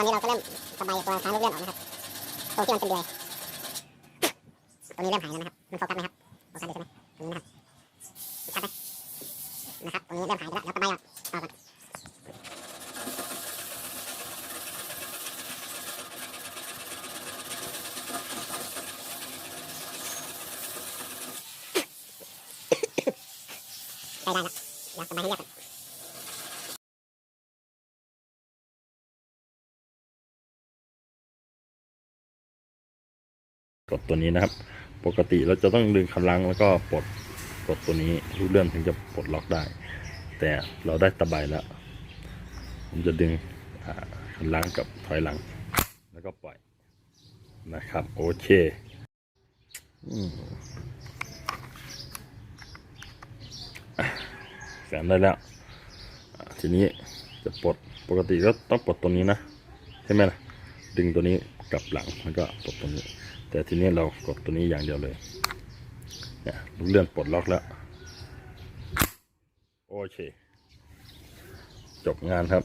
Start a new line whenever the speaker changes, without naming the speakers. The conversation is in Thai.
อนนี้เราก็เริ่มสบายตัวค้างลูกเลื่อนออกนะครับตรงที่มันเป็นเดือยตรงนี้เริ่มหายแล้วนะครับ มันโฟกัสไหมครับโฟกัสอยู่ใช่ไหมตรงนี้นะครับชัดไหมนะครับ ตรงนี้เริ่มหายแล้วเดี๋ยวสบายออกออกก่อนใกล้ได้แล้วเดี๋ยวสบายให้เรียกก่อน
กดตัวนี้นะครับ ปกติเราจะต้องดึงคันลังแล้วก็ปลดกดตัวนี้รูเลื่อนถึงจะปลดล็อกได้ แต่เราได้ตะไบแล้ว ผมจะดึงคันลังกับถอยหลัง แล้วก็ปล่อยนะครับ โอเคอืมอะแสนได้แล้วอะทีนี้จะปลดปกติก็ต้องปลดตัวนี้นะ ใช่ไหมล่ะ ดึงตัวนี้ กลับหลังแล้วก็ปลดตรงนี้ แต่ทีนี้เรากดตัวนี้อย่างเดียวเลยเนี่ยลูกเลื่อนปลดล็อกแล้ว โอเค จบงานครับ